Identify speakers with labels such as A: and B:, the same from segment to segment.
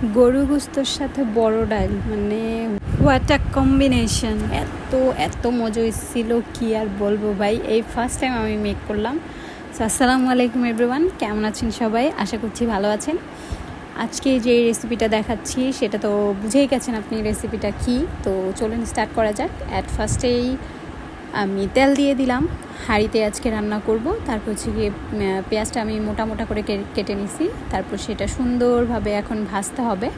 A: গরু গুস্তর সাথে বড় ডাল মানে হোয়াট আ কম্বিনেশন এত এত মজা ছিল কি আর বলব ভাই? এই ফার্স্ট টাইম আমি মেক করলাম। সো আসসালামু আলাইকুম এভরিওয়ান কেমন আছেন সবাই? আশা করছি ভালো আছেন। আজকে যে রেসিপিটা দেখাচ্ছি, সেটা তো বুঝেই গেছেন আপনি রেসিপিটা কি। তো চলুন স্টার্ট করা যাক। অ্যাট ফার্স্টেই আমি তেল দিয়ে দিলাম। হাঁড়িতে আজকে রান্না করব। তারপর হচ্ছে গিয়ে পেঁয়াজটা আমি মোটা মোটা করে কেটে নিছি। তারপর সেটা সুন্দরভাবে এখন ভাজতে হবে।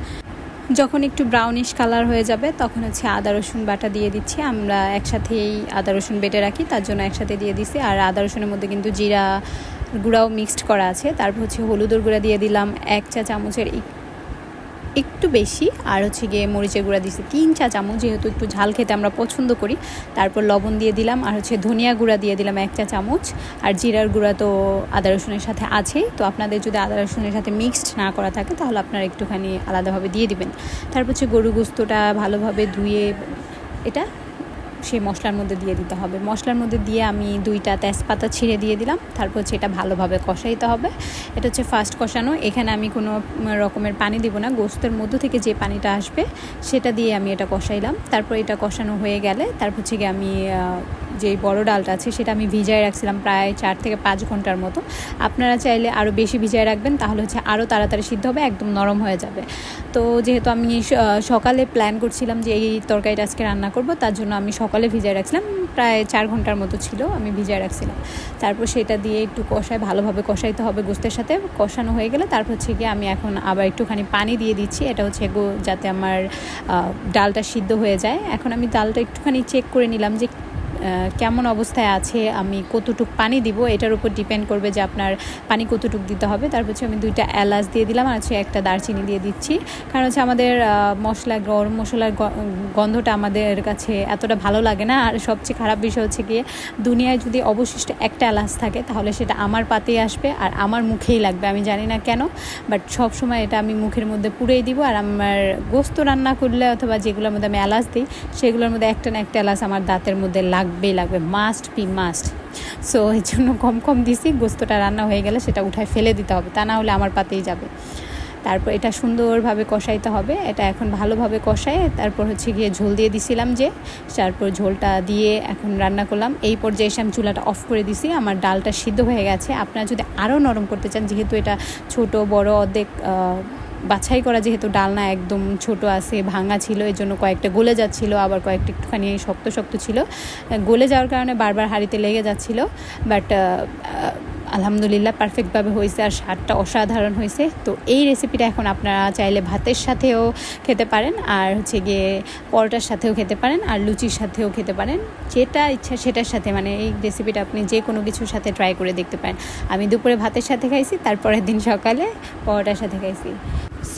A: যখন একটু ব্রাউনিশ কালার হয়ে যাবে, তখন হচ্ছে আদা, রসুন বাটা দিয়ে দিচ্ছি। আমরা একসাথেই আদা, রসুন বেটে রাখি, তার জন্য একসাথে দিয়ে দিছি। আর আদা, রসুনের মধ্যে কিন্তু জিরা গুঁড়াও মিক্সড করা আছে। তারপর হচ্ছে হলুদের গুঁড়া দিয়ে দিলাম। এক চা চামচের একটু বেশি, আর হচ্ছে গিয়ে মরিচের গুঁড়া দিয়েছি তিন চা চামচ, যেহেতু একটু ঝাল খেতে আমরা পছন্দ করি। তারপর লবণ দিয়ে দিলাম, আর হচ্ছে ধনিয়া গুঁড়া দিয়ে দিলাম এক চা চামচ। আর জিরার গুঁড়া তো আদা রসুনের সাথে আছেই তো আপনাদের যদি আদা রসুনের সাথে মিক্সড না করা থাকে, তাহলে আপনারা একটুখানি আলাদাভাবে দিয়ে দিবেন। তারপর হচ্ছে গরু গুস্তটা ভালোভাবে ধুয়ে, এটা সেই মশলার মধ্যে দিয়ে দিতে হবে। মশলার মধ্যে দিয়ে আমি দুইটা তেজপাতা ছিঁড়ে দিয়ে দিলাম। তারপর হচ্ছে এটা ভালোভাবে কষাইতে হবে। এটা হচ্ছে ফার্স্ট কষানো। এখানে আমি কোনো রকমের পানি দিব না। গোস্তের মধ্য থেকে যে পানিটা আসবে, সেটা দিয়ে আমি এটা কষাইলাম। তারপর এটা কষানো হয়ে গেলে, তারপর হচ্ছে গিয়ে আমি যে বড় ডালটা আছে সেটা আমি ভিজায় রাখছিলাম প্রায় চার থেকে পাঁচ ঘণ্টার মতো। আপনারা চাইলে আরও বেশি ভিজায় রাখবেন, তাহলে হচ্ছে আরও তাড়াতাড়ি সিদ্ধ হবে, একদম নরম হয়ে যাবে। তো যেহেতু আমি সকালে প্ল্যান করছিলাম যে এই তরকারিটা আজকে রান্না করব, তার জন্য আমি সকালে ভিজায় রাখছিলাম, প্রায় চার ঘণ্টার মতো ছিল, আমি ভিজায় রাখছিলাম। তারপর সেটা দিয়ে একটু কষায়, ভালোভাবে কষাইতে হবে গোস্তের সাথে, কষানো হয়ে গেলে তারপর হচ্ছে গিয়ে আমি এখন আবার একটুখানি পানি দিয়ে দিচ্ছি, এটা হচ্ছে যাতে আমার ডালটা সিদ্ধ হয়ে যায়। এখন আমি ডালটা একটুখানি চেক করে নিলাম যে কেমন অবস্থায় আছে, আমি কতটুক পানি দিব, এটার উপর ডিপেন্ড করবে যে আপনার পানি কতটুক দিতে হবে। তারপর হচ্ছে আমি দুইটা এলাচ দিয়ে দিলাম আর হচ্ছে একটা দারচিনি দিয়ে দিচ্ছি। কারণ হচ্ছে আমাদের মশলা, গরম মশলার গন্ধটা আমাদের কাছে এতটা ভালো লাগে না। আর সবচেয়ে খারাপ বিষয় হচ্ছে গিয়ে, দুনিয়ায় যদি অবশিষ্ট একটা এলাচ থাকে, তাহলে সেটা আমার পাতেই আসবে আর আমার মুখেই লাগবে। আমি জানি না কেন বাট সব সময় এটা আমি মুখের মধ্যে পুড়েই দিব আর আমার গোস্ত রান্না করলে অথবা যেগুলোর মধ্যে আমি এলাচ দিই, সেগুলোর মধ্যে একটা না একটা এলাচ আমার দাঁতের মধ্যে লাগবেই লাগবে মাস্ট বি মাস্ট সো এই জন্য কম কম দিছি, গোস্তটা রান্না হয়ে গেলে সেটা উঠায় ফেলে দিতে হবে, তা না হলে আমার পাতেই যাবে। তারপর এটা সুন্দরভাবে কষাইতে হবে, এটা এখন ভালোভাবে কষায়, তারপর হচ্ছে গিয়ে ঝোল দিয়ে দিছিলাম যে, তারপর ঝোলটা দিয়ে এখন রান্না করলাম। এই পর্যায়ে এসে আমি চুলাটা অফ করে দিছি, আমার ডালটা সিদ্ধ হয়ে গেছে। আপনারা যদি আরও নরম করতে চান, যেহেতু এটা ছোট, বড়, অর্ধেক বাছাই করা যেহেতু ডালনা একদম ছোট আছে, ভাঙা ছিল এই জন্য কয়েকটা গলে যাচ্ছিল, আবার কয়েকটা একটুখানি শক্ত শক্ত ছিল। গলে যাওয়ার কারণে বারবার হাঁড়িতে লেগে যাচ্ছিল বাট আলহামদুলিল্লাহ পারফেক্টভাবে হয়েছে আর স্বাদটা অসাধারণ হয়েছে। তো এই রেসিপিটা এখন আপনারা চাইলে ভাতের সাথেও খেতে পারেন, আর হচ্ছে গিয়ে পরোটার সাথেও খেতে পারেন, আর লুচির সাথেও খেতে পারেন। যেটা ইচ্ছা সেটার সাথে মানে এই রেসিপিটা আপনি যে কোনো কিছুর সাথে ট্রাই করে দেখতে পারেন। আমি দুপুরে ভাতের সাথে খাইছি, তারপরের দিন সকালে পরোটার সাথে খাইছি।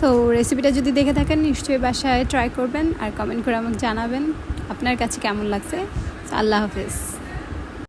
A: সো রেসিপিটা যদি দেখে থাকেন, নিশ্চয়ই বাসায় ট্রাই করবেন আর কমেন্ট করে আমাকে জানাবেন আপনার কাছে কেমন লাগছে। আল্লাহ হাফেজ।